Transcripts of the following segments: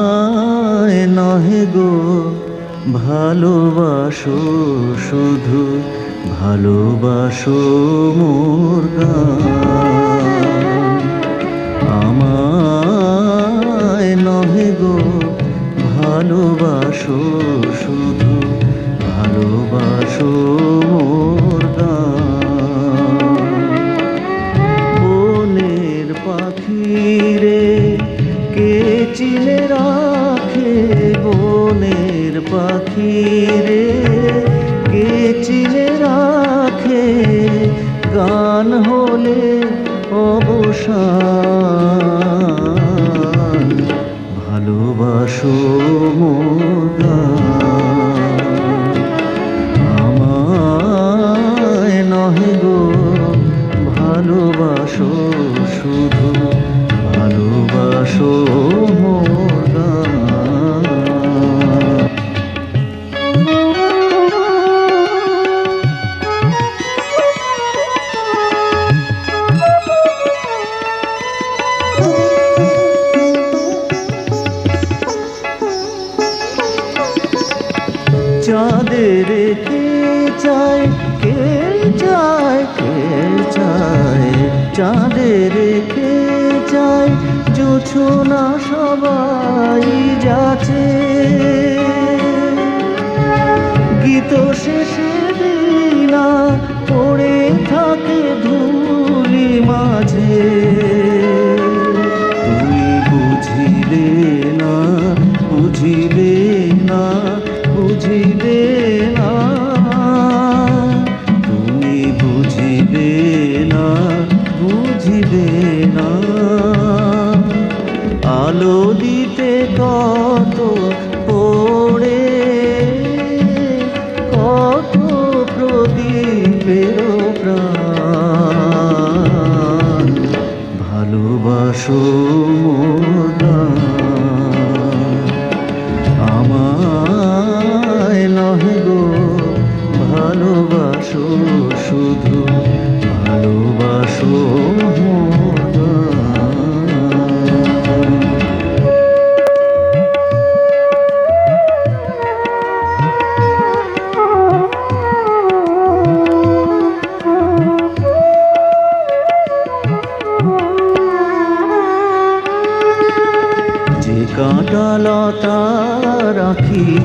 আমায় নহে গো ভালোবাসো শুধু ভালোবাসো মোর আমায় নহে গো ভালোবাসো শুধু পাখিরে কে চিনে রাখে বনের পাখিরে? কে চিনে রাখে গান হলে অবসান? ভালোবাসো গান। চাঁদের কে চায় কে চায় কে চায় চাঁদের কে চায় জুছো না সবাই যাচ্ছে। গীত শেষে দিনা পড়ে থাকে ধুলি মাঝে।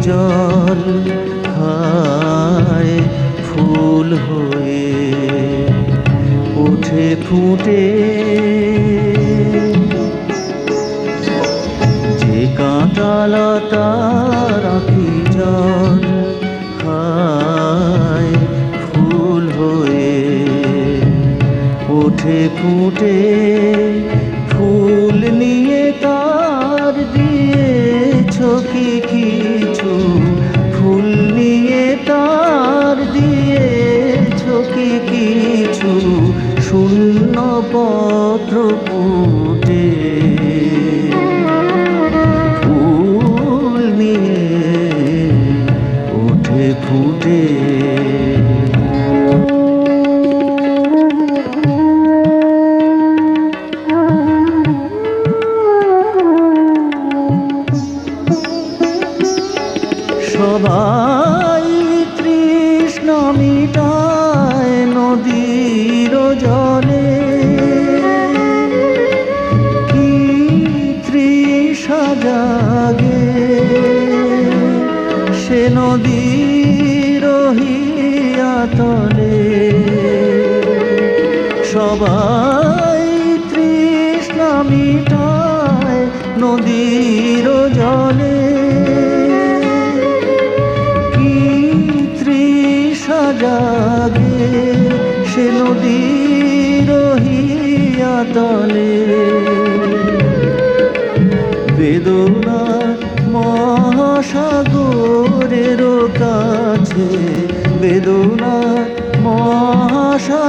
জল খায় ফুল হয়ে ওঠে ফুটে। যে কাঁটা লতা রাখি জল খায় ফুল হয়ে ওঠে ফুটে। ফুল নিয়ে তার দিয়েছ কি কিছু? তার দিয়েছ কি কিছু? শূন্য পত্র ফুটে। ফুল নিয়ে ওঠে ফুটে। তলে। সবাই তৃষ্ণা মিটায় নদীর জলে। কি তৃষা জাগে সে নদীর তলে। বেদনা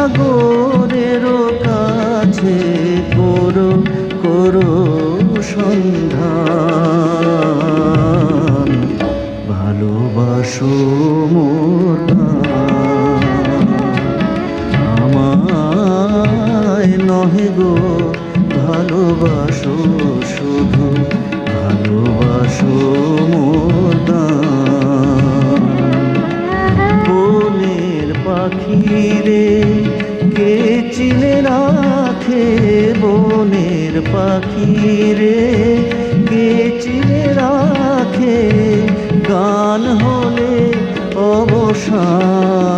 মহাসাগরের কাছে করো করো সন্ধান ভালোবাসো মোর গান। আমার গো, ভালোবাসো শুধু, ভালোবাসো মোর পাখিরে কে চিনে রাখে বনের পাখি রে। কে চিনে রাখে গান হলে অবসান